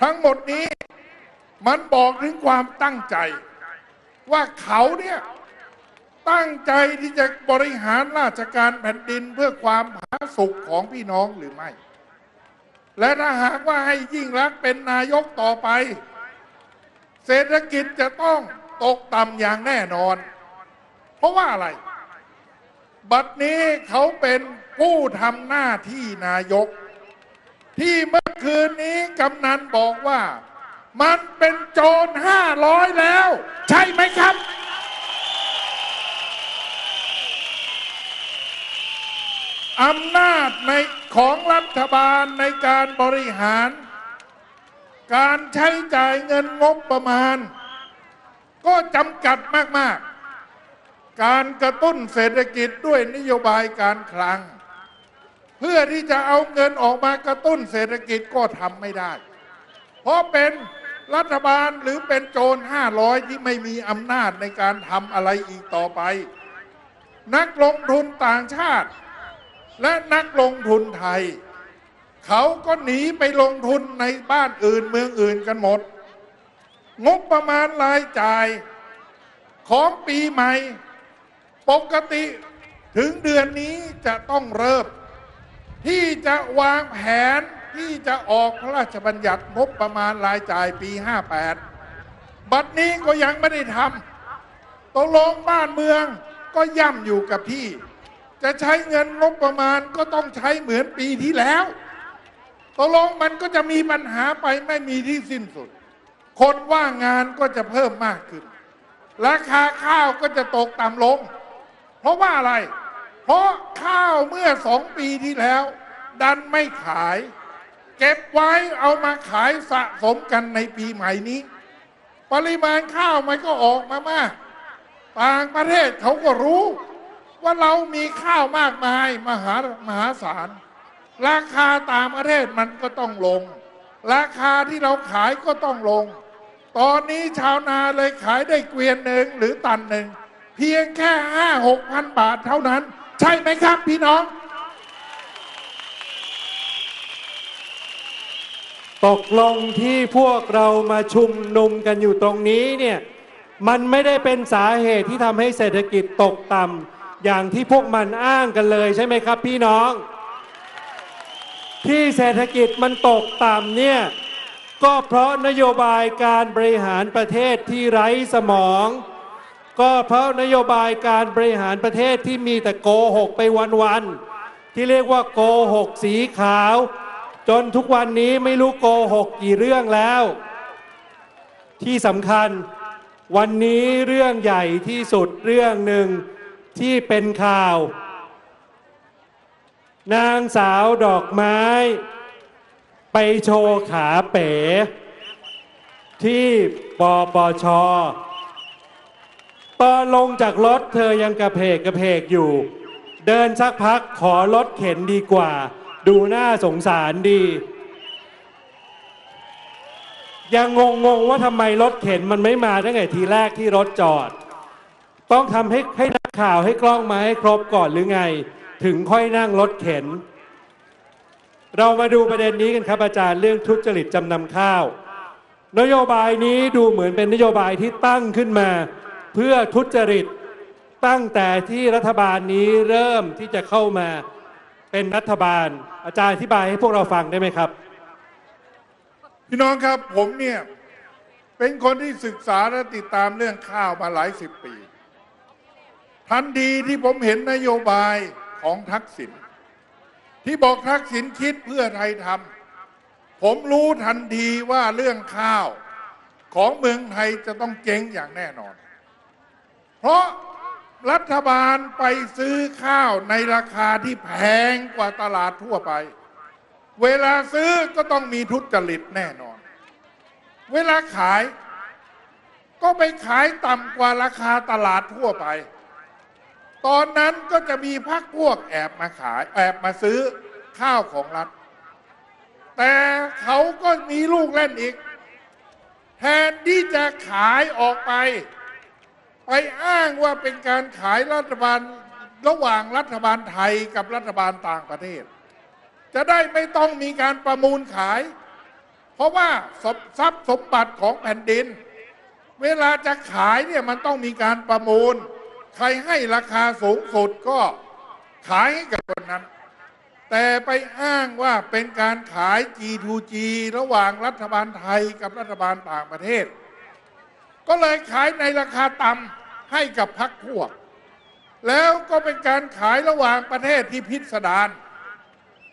ทั้งหมดนี้มันบอกถึงความตั้งใจ ว่าเขาเนี่ยตั้งใจที่จะบริหารราชการแผ่นดินเพื่อความผาสุกของพี่น้องหรือไม่ และถ้าหากว่าให้ยิ่งรักเป็นนายกต่อไป เศรษฐกิจจะต้องตกต่ำอย่างแน่นอน เพราะว่าอะไร บัดนี้เขาเป็นผู้ทำหน้าที่นายก ที่เมื่อคืนนี้กำนันบอกว่า มันเป็นโจรห้าร้อยแล้ว ใช่ไหมครับ อำนาจในของรัฐบาลในการบริหาร การใช้จ่ายเงินงบประมาณ ก็จำกัดมาก ๆ การกระตุ้นเศรษฐกิจด้วยนโยบายการคลัง เพื่อที่จะเอาเงินออกมากระตุ้นเศรษฐกิจก็ทำไม่ได้ เพราะเป็นรัฐบาลหรือเป็นโจรห้าร้อยที่ไม่มีอำนาจในการทำอะไรอีกต่อไป นักลงทุนต่างชาติ และนักลงทุนไทย เขาก็หนีไปลงทุนในบ้านอื่นเมืองอื่นกันหมด งบประมาณรายจ่ายของปีใหม่ ปกติถึงเดือนนี้จะต้องเริ่ม ที่จะวางแผนที่จะออกพระราชบัญญัติงบประมาณรายจ่ายปี 58 บัดนี้ก็ยังไม่ได้ทำตกลงบ้านเมืองก็ย่ำอยู่กับที่ จะใช้เงินงบประมาณก็ต้องใช้เหมือนปีที่แล้วตกลงมันก็จะมีปัญหาไปไม่มีที่สิ้นสุด คนว่างงานก็จะเพิ่มมากขึ้น ราคาข้าวก็จะตกต่ำลง เพราะว่าอะไร เพราะข้าวเมื่อสองปีที่แล้ว ดันไม่ขาย เก็บไว้เอามาขายสะสมกันในปีใหม่นี้ ปริมาณข้าวมันก็ออกมามากต่างประเทศเขาก็รู้ ว่าเรามีข้าวมากมายมหามหาศาล ราคาตางประเทศมันก็ต้องลง ราคาที่เราขายก็ต้องลง ตอนนี้ชาวนาเลยขายได้เกวียนหนึ่งหรือตันหนึ่ง เพียงแค่ห้าหกพันบาทเท่านั้น ใช่ไหมครับพี่น้อง ตกลงที่พวกเรามาชุมนุมกันอยู่ตรงนี้เนี่ย มันไม่ได้เป็นสาเหตุที่ทำให้เศรษฐกิจตกต่ำอย่างที่พวกมันอ้างกันเลยใช่ไหมครับพี่น้อง ที่เศรษฐกิจมันตกต่ำเนี่ยก็เพราะนโยบายการบริหารประเทศที่ไร้สมอง ก็เพราะนโยบายการบริหารประเทศที่มีแต่โกหกไปวันๆที่เรียกว่าโกหกสีขาว จนทุกวันนี้ไม่รู้โกหกกี่เรื่องแล้ว ที่สำคัญวันนี้เรื่องใหญ่ที่สุดเรื่องหนึ่งที่เป็นข่าว นางสาวดอกไม้ ไปโชว์ขาเป๋ ที่ปปช ตอนลงจากรถเธอยังกระเพกกระเพกอยู่ เดินสักพักขอรถเข็นดีกว่า ดูหน่าสงสารดี ยังงงงว่าทำไมรถเข็นมันไม่มาตั้งแต่ทีแรกที่รถจอด ต้องทำให้ให้นักข่าวให้กล้องมาให้ครบก่อนหรือไง ถึงค่อยนั่งรถเข็น เรามาดูประเด็นนี้กันครับอาจารย์เรื่องทุจริตจำนำข้าว นโยบายนี้ดูเหมือนเป็นนโยบายที่ตั้งขึ้นมา พื่อทุจริตตั้งแต่ที่รัฐบาลนี้เริ่มที่จะเข้ามาเป็นรัฐบาล อาจารย์อธิบายให้พวกเราฟังได้ไหมครับ พี่น้องครับผมเนี่ยเป็นคนที่ศึกษาและติดตามเรื่องข้าวมาหลายสิบปี ทันทีที่ผมเห็นนโยบายของทักษิณที่บอกทักษิณคิดเพื่อไทยทำผมรู้ทันทีว่าเรื่องข้าวของเมืองไทยจะต้องเจ๊งอย่างแน่นอน เพราะรัฐบาลไปซื้อข้าวในราคาที่แพงกว่าตลาดทั่วไป เวลาซื้อก็ต้องมีทุจริตแน่นอน เวลาขาย ก็ไปขายต่ำกว่าราคาตลาดทั่วไป ตอนนั้นก็จะมีพักพวกแอบมาขายแอบมาซื้อข้าวของรัฐ แต่เขาก็มีลูกเล่นอีก แทนที่จะขายออกไป ไปอ้างว่าเป็นการขายรัฐบาลระหว่างรัฐบาลไทยกับรัฐบาลต่างประเทศ จะได้ไม่ต้องมีการประมูลขาย เพราะว่าทรัพย์สมบัติของแผ่นดิน เวลาจะขายเนี่ยมันต้องมีการประมูล ใครให้ราคาสูงสุดก็ขายให้กับคนนั้น แต่ไปอ้างว่าเป็นการขาย G2G ระหว่างรัฐบาลไทยกับรัฐบาลต่างประเทศ ก็เลยขายในราคาต่ำให้กับพรรคพวก แล้วก็เป็นการขายระหว่างประเทศที่พิสดาร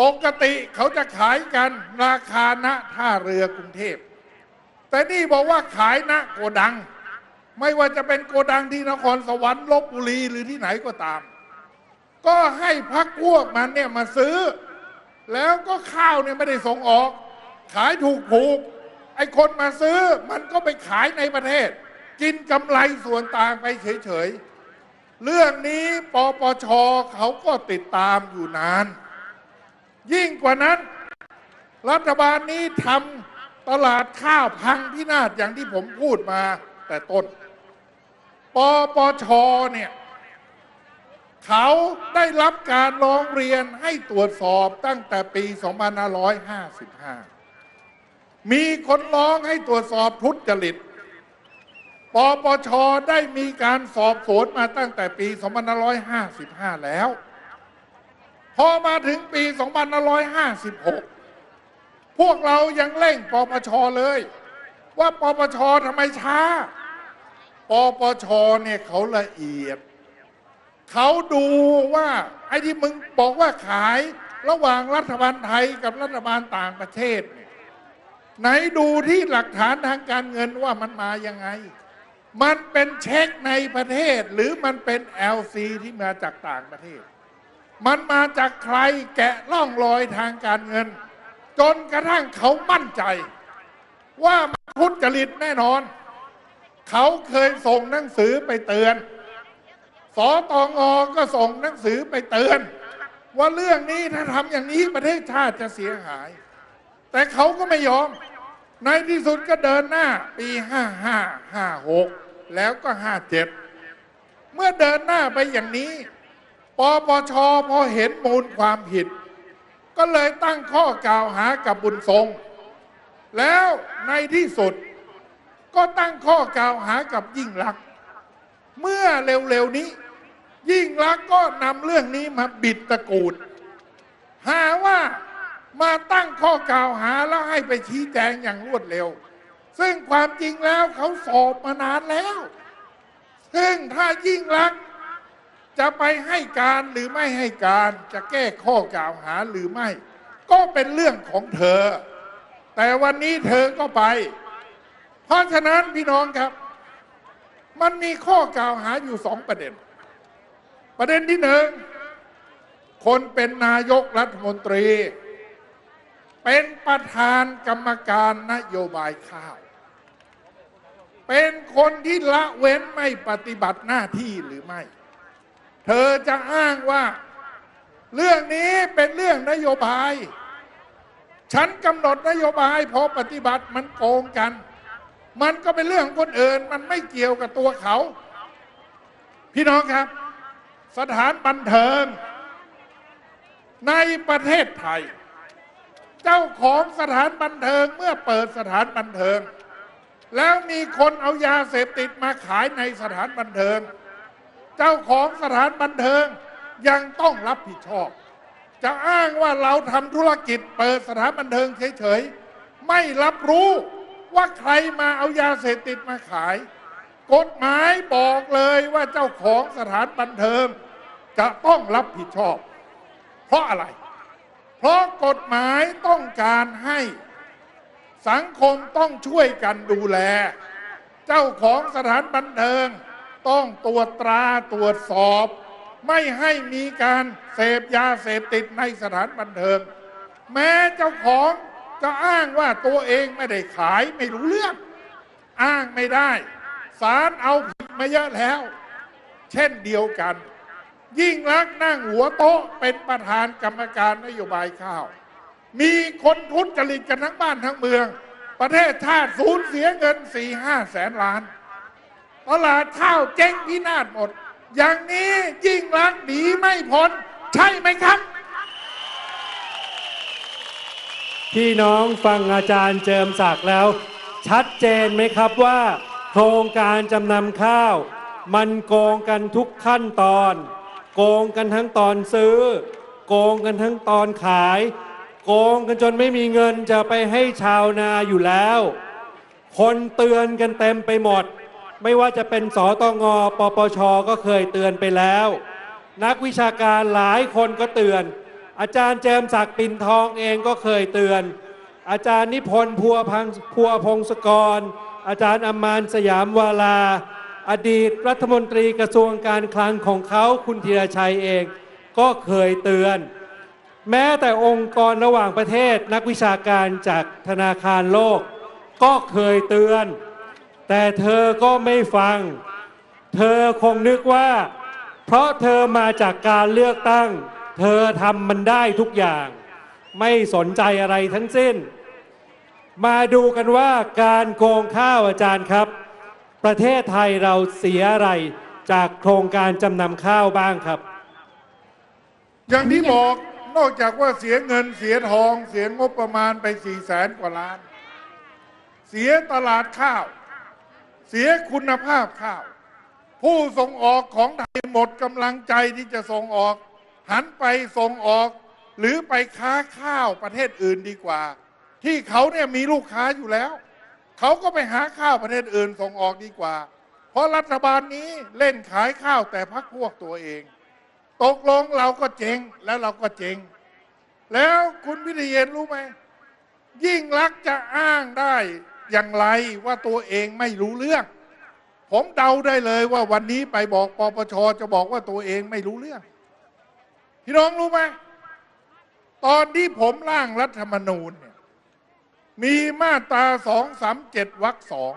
ปกติเขาจะขายกันราคาณท่าเรือกรุงเทพ แต่นี่บอกว่าขายณโกดัง ไม่ว่าจะเป็นโกดังที่นครสวรรค์ลบบุรีหรือที่ไหนก็ตาม ก็ให้พักพวกมันเนี่ยมาซื้อ แล้วก็ข้าวเนี่ยไม่ได้ส่งออก ขายถูกถูก อ้คนมาซื้อมันก็ไปขายในประเทศ กินกำไรส่วนต่างไปเฉยๆ เรื่องนี้ปปชเขาก็ติดตามอยู่นาน ยิ่งกว่านั้น รัฐบาลนี้ทำตลาดข้าวพังพินาศอย่างที่ผมพูดมาแต่ต้น ปปชเนี่ยเขาได้รับการร้องเรียนให้ตรวจสอบตั้งแต่ปี 2555 มีคนร้องให้ตรวจสอบทุจริต ปปช ได้มีการสอบสวนมาตั้งแต่ปี 2555 แล้ว พอมาถึงปี 2556 พวกเรายังเร่งปปช เลย ว่าปปช ทำไมช้า ปปช เนี่ยเขาละเอียด เขาดูว่า ไอ้ที่มึงบอกว่าขายระหว่างรัฐบาลไทยกับรัฐบาลต่างประเทศเไหนดูที่หลักฐานทางการเงินว่ามันมายังไง มันเป็นเช็คในประเทศ หรือมันเป็น LC ที่มาจากต่างประเทศ มันมาจากใครแกะล่องรอยทางการเงิน จนกระทั่งเขามั่นใจ ว่ามันทุจริตแน่นอน เขาเคยส่งหนังสือไปเตือน สตงก็ส่งหนังสือไปเตือน ว่าเรื่องนี้ถ้าทำอย่างนี้ประเทศชาติจะเสียหาย แต่เขาก็ไม่ยอม ในที่สุดก็เดินหน้า ปี 55 56 แล้วก็ 57 เมื่อเดินหน้าไปอย่างนี้ปปชพอเห็นมูลความผิด ก็เลยตั้งข้อกล่าวหากับบุญทรง แล้วในที่สุดก็ตั้งข้อกล่าวหากับยิ่งลักษณ์เมื่อเร็วๆนี้ ยิ่งลักษณ์ก็นำเรื่องนี้มาบิดตะกูด หาว่า มาตั้งข้อกล่าวหาแล้วให้ไปชี้แจงอย่างรวดเร็ว ซึ่งความจริงแล้วเขาสอบมานานแล้ว ซึ่งถ้ายิ่งลักจะไปให้การหรือไม่ให้การจะแก้ข้อกล่าวหาหรือไม่ ก็เป็นเรื่องของเธอ แต่วันนี้เธอก็ไป เพราะฉะนั้นพี่น้องครับ มันมีข้อกล่าวหาอยู่สองประเด็น ประเด็นที่หนึ่งคนเป็นนายกรัฐมนตรี เป็นประธานกรรมการนโยบายข้าว เป็นคนที่ละเว้นไม่ปฏิบัติหน้าที่หรือไม่ เธอจะอ้างว่า เรื่องนี้เป็นเรื่องนโยบาย ฉันกำหนดนโยบายพอปฏิบัติมันโกงกัน มันก็เป็นเรื่องของคนอื่น มันไม่เกี่ยวกับตัวเขา พี่น้องครับ สถานบันเทิงในประเทศไทย เจ้าของสถานบันเทิงเมื่อเปิดสถานบันเทิง แล้วมีคนเอายาเสพติดมาขายในสถานบันเทิง เจ้าของสถานบันเทิงยังต้องรับผิดชอบ จะอ้างว่าเราทำธุรกิจเปิดสถานบันเทิงเฉยๆไม่รับรู้ว่าใครมาเอายาเสพติดมาขาย กฎหมายบอกเลยว่าเจ้าของสถานบันเทิง จะต้องรับผิดชอบ เพราะอะไร เพราะกฎหมายต้องการให้สังคมต้องช่วยกันดูแล เจ้าของสถานบันเทิง ต้องตรวจตราตรวจสอบ ไม่ให้มีการเสพยาเสพติดในสถานบันเทิง แม้เจ้าของจะอ้างว่าตัวเองไม่ได้ขายไม่รู้เรื่อง อ้างไม่ได้ศาลเอาผิดมาเยอะแล้ว เช่นเดียวกัน ยิ่งรักษณ์นั่งหัวโต๊ะเป็นประธานกรรมการนโยบายข้าว มีคนทุจริตกันทั้งบ้านทั้งเมือง ประเทศชาติสูญเสียเงินสี่ห้าแสนล้านตลาดข้าวเจ๊งพินาศหมด อย่างนี้ยิ่งรักษณ์หนีไม่พ้นใช่ไหมครับ พี่น้องฟังอาจารย์เจิมศักดิ์แล้ว ชัดเจนไหมครับว่า โครงการจำนำข้าว มันโกงกันทุกขั้นตอน โกงกันทั้งตอนซื้อ โกงกันทั้งตอนขาย โกงกันจนไม่มีเงินจะไปให้ชาวนาอยู่แล้ว คนเตือนกันเต็มไปหมด ไม่ว่าจะเป็นสตงปปชก็เคยเตือนไปแล้ว นักวิชาการหลายคนก็เตือน อาจารย์เจมศักดิ์ปินทองเองก็เคยเตือน อาจารย์นิพนธ์พัวพังพัวพงศกร อาจารย์อมานสยามวาลา อดีตรัฐมนตรีกระทรวงการคลังของเขาคุณธีรชัยเอง ก็เคยเตือน แม้แต่องค์กรระหว่างประเทศนักวิชาการจากธนาคารโลก ก็เคยเตือน แต่เธอก็ไม่ฟัง เธอคงนึกว่า เพราะเธอมาจากการเลือกตั้ง เธอทำมันได้ทุกอย่าง ไม่สนใจอะไรทั้งสิ้น มาดูกันว่าการโกงข้าวอาจารย์ครับ ประเทศไทยเราเสียอะไรจากโครงการจำนำข้าวบ้างครับ อย่างที่บอกนอกจากว่าเสียเงินเสียทองเสียงบประมาณไปสี่แสนกว่าล้าน เสียตลาดข้าว เสียคุณภาพข้าว ผู้ส่งออกของไทยหมดกำลังใจที่จะส่งออก หันไปส่งออก หรือไปค้าข้าวประเทศอื่นดีกว่า ที่เขาเนี่ยมีลูกค้าอยู่แล้ว เขาก็ไปหาข้าวประเทศอื่นส่งออกดีกว่า เพราะรัฐบาลนี้เล่นขายข้าวแต่พักพวกตัวเอง ตกลงเราก็เจ๊งแล้วเราก็เจ๊งแล้วคุณวิทยเยนรู้ไหม ยิ่งรักจะอ้างได้อย่างไรว่าตัวเองไม่รู้เรื่อง ผมเดาได้เลยว่าวันนี้ไปบอกปปชจะบอกว่าตัวเองไม่รู้เรื่อง พี่น้องรู้ไหมตอนที่ผมร่างรัฐธรรมนูญเนี่ย มีมาตราสองสามเจ็ดวรรคสอง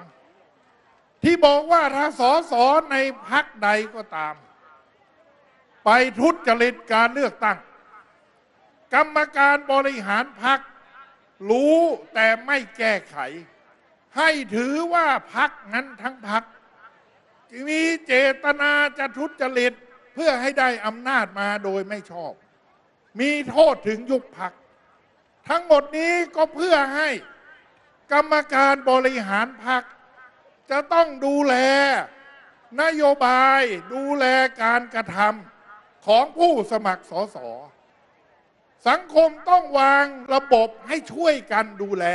ที่บอกว่าถ้าสอสอในพักใดก็ตาม ไปทุจริตการเลือกตั้ง กรรมการบริหารพักรู้แต่ไม่แก้ไข ให้ถือว่าพักนั้นทั้งพักมีเจตนาจะทุจริตเพื่อให้ได้อำนาจมาโดยไม่ชอบ มีโทษถึงยุบพัก ทั้งหมดนี้ก็เพื่อให้กรรมการบริหารพักจะต้องดูแลนโยบายดูแลการกระทำของผู้สมัครสสสังคมต้องวางระบบให้ช่วยกันดูแล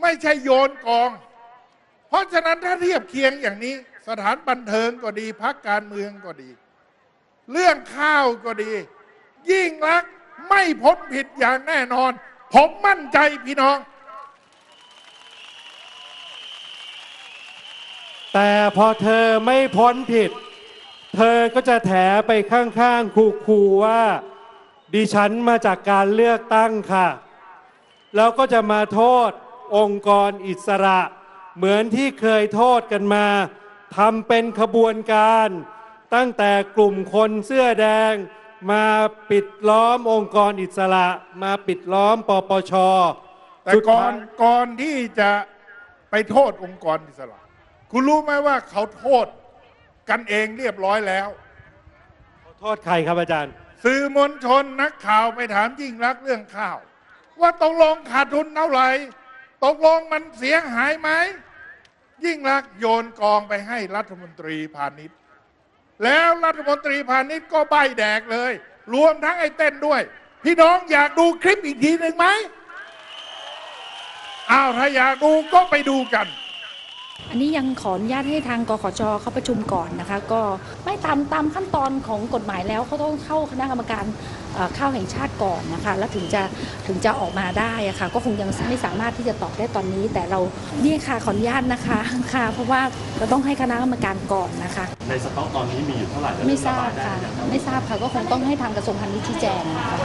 ไม่ใช่โยนกอง เพราะฉะนั้นถ้าเทียบเคียงอย่างนี้ สถานบันเทิงก็ดีพักการเมืองก็ดี เรื่องข้าวก็ดี ยิ่งรักไม่พ้นผิดอย่างแน่นอน ผมมั่นใจพี่น้อง แต่พอเธอไม่พ้นผิด เธอก็จะแถไปข้างๆคูๆว่า ดิฉันมาจากการเลือกตั้งค่ะ แล้วก็จะมาโทษองค์กรอิสระ เหมือนที่เคยโทษกันมาทำเป็นขบวนการ ตั้งแต่กลุ่มคนเสื้อแดง มาปิดล้อมองค์กรอิสระ มาปิดล้อมปปชแต่สุดก่อท้านยก่อนที่จะไปโทษองค์กรอิสระ คุณรู้ไหมว่าเขาโทษกันเองเรียบร้อยแล้ว ขอโทษใครครับอาจารย์ สื่อมวลชนนักข่าวไปถามยิ่งรักษณ์เรื่องข้าว ว่าตกลงขาดทุนเท่าไหร่ตกลงมันเสียหายไหม ยิ่งรักษณ์โยนกองไปให้รัฐมนตรีพาณิชย์ แล้วรัฐมนตรีพาณิชย์ก็ใบแดกเลย รวมทั้งไอ้เต้นด้วย พี่น้องอยากดูคลิปอีกทีหนึ่งไหมอ้าวถ้าอยากดูก็ไปดูกัน อันนี้ยังขออนุญาตให้ทางกขจเขาประชุมก่อนนะคะ ก็ไม่ตามตามขั้นตอนของกฎหมายแล้วเขาต้องเข้าคณะกรรมการเอ่อข้าวแห่งชาติก่อนนะคะ แล้วถึงจะถึงจะออกมาได้อะค่ะ ก็คงยังไม่สามารถที่จะตอบได้ตอนนี้ แต่เรานี่ค่ะขออนุญาตนะคะค่ะ เพราะว่าเราต้องให้คณะกรรมการก่อนนะคะ ในสต็อกตอนนี้มีอยู่เท่าไหร่และไม่ทราบะบยได้ค่ะหรือยังไม่ทราบค่ะก็คงต้องให้ทางกระทรวงพาณิชย์ชี้แจงนะคะ